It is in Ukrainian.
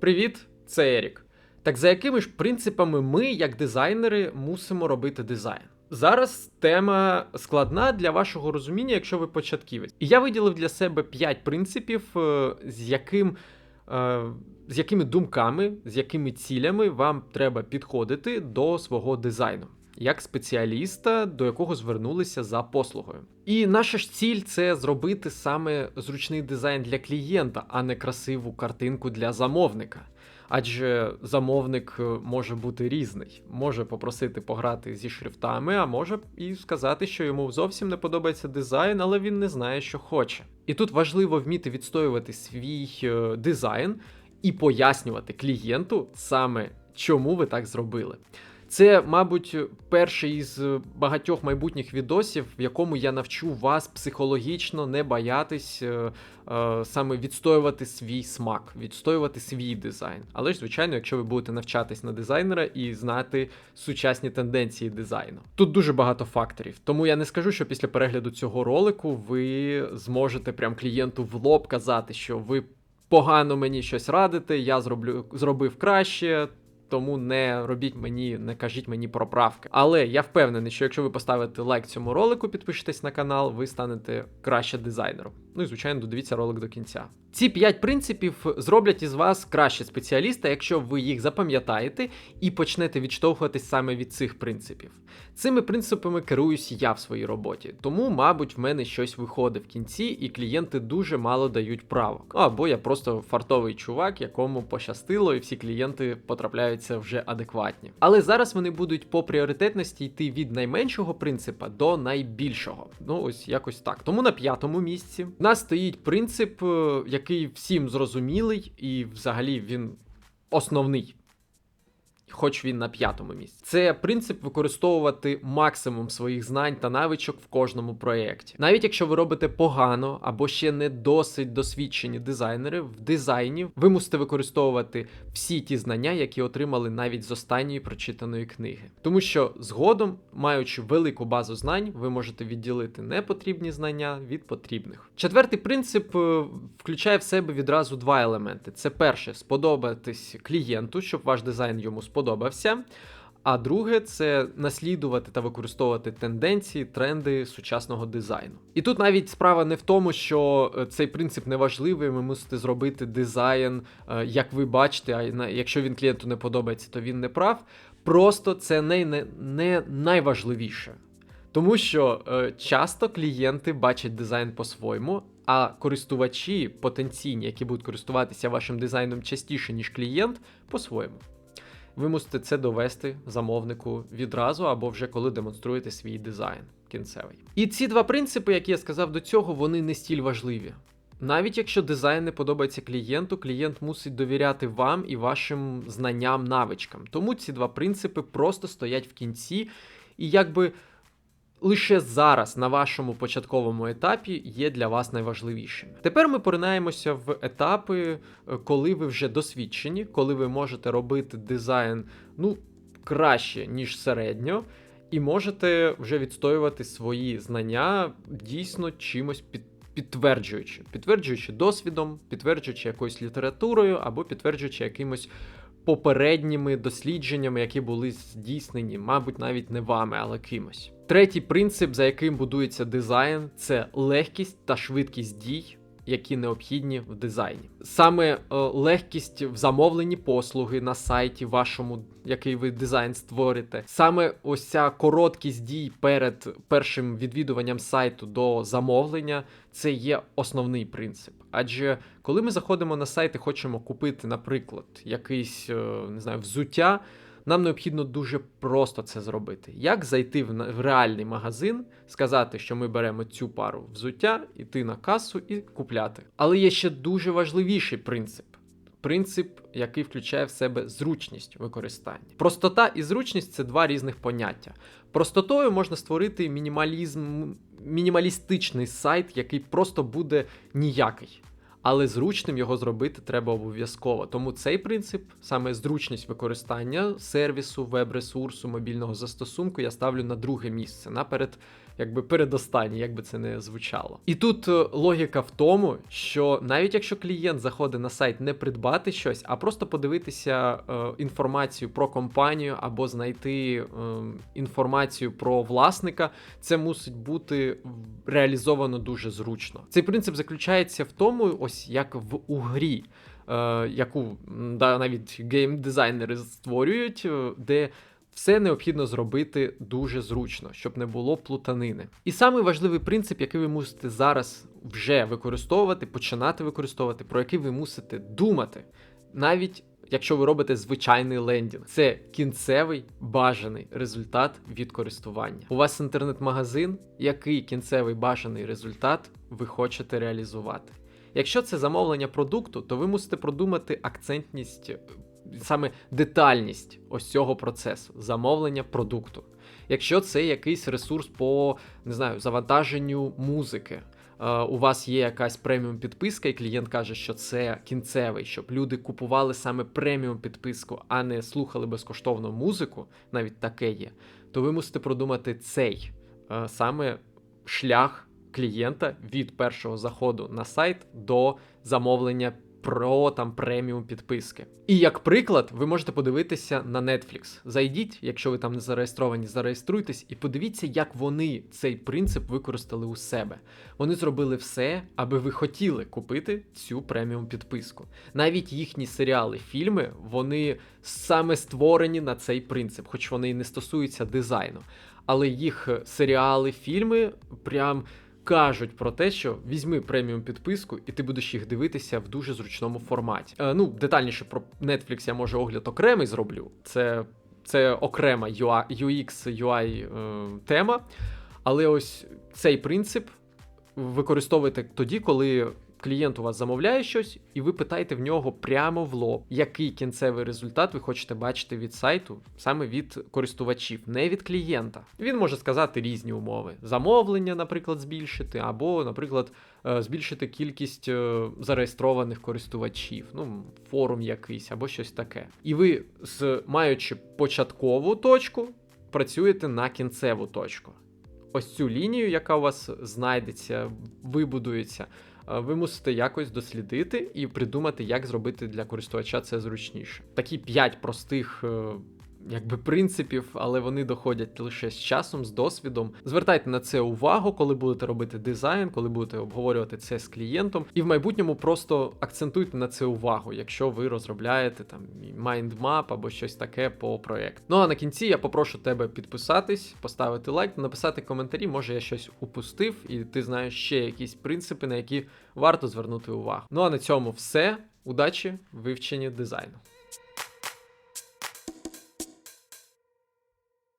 Привіт, це Ерік. Так за якими ж принципами ми, як дизайнери, мусимо робити дизайн? Зараз тема складна для вашого розуміння, якщо ви початківець. І я виділив для себе 5 принципів, е, з яким. е, З якими думками, з якими цілями вам треба підходити до свого дизайну, як спеціаліста, до якого звернулися за послугою. І наша ж ціль це зробити саме зручний дизайн для клієнта, а не красиву картинку для замовника. Адже замовник е, може бути різний, може попросити пограти зі шрифтами, а може і сказати, що йому зовсім не подобається дизайн, але він не знає, що хоче. І тут важливо вміти відстоювати свій е, дизайн і пояснювати клієнту саме чому ви так зробили. Це, мабуть, перший із багатьох майбутніх відосів, в якому я навчу вас психологічно не боятись е, е, саме відстоювати свій смак, відстоювати свій дизайн. Але ж, звичайно, якщо ви будете навчатись на дизайнера і знати сучасні тенденції дизайну. Тут дуже багато факторів, тому я не скажу, що після перегляду цього ролику ви зможете прям клієнту в лоб казати, що ви погано мені щось радите, я зроблю зробив краще. Тому не робіть мені, не кажіть мені про правки. Але я впевнений, що якщо ви поставите лайк цьому ролику, підпишетесь на канал, ви станете краще дизайнером. Ну і звичайно, додивіться ролик до кінця. Ці п'ять принципів зроблять із вас краще спеціаліста, якщо ви їх запам'ятаєте і почнете відштовхуватись саме від цих принципів. Цими принципами керуюсь я в своїй роботі, тому, мабуть, в мене щось виходить в кінці, і клієнти дуже мало дають правок. Або я просто фартовий чувак, якому пощастило, і всі клієнти потрапляються вже адекватні. Але зараз вони будуть по пріоритетності йти від найменшого принципа до найбільшого. Ну ось якось так. Тому на п'ятому місці нас стоїть принцип, е, який всім зрозумілий, і взагалі він основний. Хоч він на п'ятому місці. Це принцип використовувати максимум своїх знань та навичок в кожному проєкті. Навіть якщо ви робите погано або ще не досить досвідчені дизайнери, в дизайні ви мусите використовувати всі ті знання, які отримали навіть з останньої прочитаної книги. Тому що згодом, маючи велику базу знань, ви можете відділити непотрібні знання від потрібних. Четвертий принцип е, включає в себе відразу два елементи: це перше сподобатись клієнту, щоб ваш дизайн йому сподобався сподобався. А друге це наслідувати та використовувати тенденції, тренди сучасного дизайну. І тут навіть справа не в тому, що е, цей принцип не важливий, ви мусите зробити дизайн, е, як ви бачите, а якщо він клієнту не подобається, то він не прав. Просто це не, не, не найважливіше. Тому що е, часто клієнти бачать дизайн по-своєму, а користувачі потенційні, які будуть користуватися вашим дизайном частіше, ніж клієнт, по-своєму. Ви мусите це довести замовнику відразу або вже коли демонструєте свій дизайн кінцевий. І ці два принципи, які я сказав до цього, вони не стіль важливі. Навіть якщо дизайн не подобається клієнту, клієнт мусить довіряти вам і вашим знанням, навичкам. Тому ці два принципи просто стоять в кінці, і якби лише зараз на вашому початковому етапі є для вас найважливішими. Тепер ми поринаємося в етапи, е, коли ви вже досвідчені, коли ви можете робити дизайн ну, краще, ніж середньо, і можете вже відстоювати свої знання дійсно чимось під. Підтверджуючи, підтверджуючи досвідом, підтверджуючи якоюсь літературою або підтверджуючи якимось попередніми дослідженнями, які були здійснені, мабуть, навіть не вами, але кимось. Третій принцип, за яким будується дизайн, це легкість та швидкість дій. Які необхідні в дизайні. Саме е, легкість в замовленні послуги на сайті вашому, який ви дизайн створите. Саме ось ця короткість дій перед першим відвідуванням сайту до замовлення це є основний принцип. Адже коли ми заходимо на сайт і хочемо купити, наприклад, якийсь е, не знаю, взуття. Нам необхідно дуже просто це зробити. Як зайти в реальний магазин, сказати, що ми беремо цю пару взуття, іти на касу і купляти. Але є ще дуже важливіший принцип. Принцип, який включає в себе зручність використання. Простота і зручність це два різних поняття. Простотою можна створити мінімалізм, мінімалістичний сайт, який просто буде ніякий але зручним його зробити треба обов'язково. Тому цей принцип, саме зручність використання сервісу, веб-ресурсу, мобільного застосунку, я ставлю на друге місце наперед якби передостанній, як би це не звучало. І тут е, логіка в тому, що навіть якщо клієнт заходить на сайт не придбати щось, а просто подивитися е, інформацію про компанію або знайти е, інформацію про власника, це мусить бути реалізовано дуже зручно. Цей принцип заключається в тому, ось як в у грі, е, яку да, навіть гейм-дизайнери створюють, е, де все необхідно зробити дуже зручно, щоб не було плутанини. І самий важливий принцип, який ви мусите зараз вже використовувати, починати використовувати, про який ви мусите думати, навіть якщо ви робите звичайний лендінг, це кінцевий бажаний результат від користування. У вас інтернет-магазин, який кінцевий бажаний результат ви хочете реалізувати. Якщо це замовлення продукту, то ви мусите продумати акцентність, е, саме детальність ось цього процесу замовлення продукту. Якщо це якийсь ресурс по не знаю, завантаженню музики. е, У вас є якась преміум підписка, і клієнт каже, що це кінцевий, щоб люди купували саме преміум підписку, а не слухали безкоштовно музику, навіть таке є. То ви мусите продумати цей е, саме шлях клієнта від першого заходу на сайт до замовлення про там преміум підписки. І як приклад, ви можете подивитися на Netflix. Зайдіть, якщо ви там не зареєстровані, зареєструйтесь і подивіться, як вони цей принцип використали у себе. Вони зробили все, аби ви хотіли купити цю преміум підписку. Навіть їхні серіали, фільми, вони саме створені на цей принцип, хоч вони і не стосуються дизайну. Але їх серіали, фільми прям кажуть про те, що візьми преміум підписку, і ти будеш їх дивитися в дуже зручному форматі. Е, ну, детальніше про Netflix я може огляд окремий зроблю. Це, це окрема UX, UI е, тема. Але ось цей принцип використовуйте тоді, коли клієнт у вас замовляє щось, і ви питаєте в нього прямо в лоб, який кінцевий результат ви хочете бачити від сайту, саме від користувачів, не від клієнта. Він може сказати різні умови: замовлення, наприклад, збільшити, або, наприклад, е, збільшити кількість е, зареєстрованих користувачів, ну, форум якийсь, або щось таке. І ви, з маючи початкову точку, працюєте на кінцеву точку. Ось цю лінію, яка у вас знайдеться, вибудується, ви мусите якось дослідити і придумати, як зробити для користувача це зручніше. Такі п'ять простих. Якби принципів, але вони доходять лише з часом, з досвідом. Звертайте на це увагу, коли будете робити дизайн, коли будете обговорювати це з клієнтом, і в майбутньому просто акцентуйте на це увагу, якщо ви розробляєте там майндмап або щось таке по проєкту. Ну а на кінці я попрошу тебе підписатись, поставити лайк, написати коментарі. Може я щось упустив, і ти знаєш ще якісь принципи, на які варто звернути увагу. Ну а на цьому все. Удачі вивченні дизайну.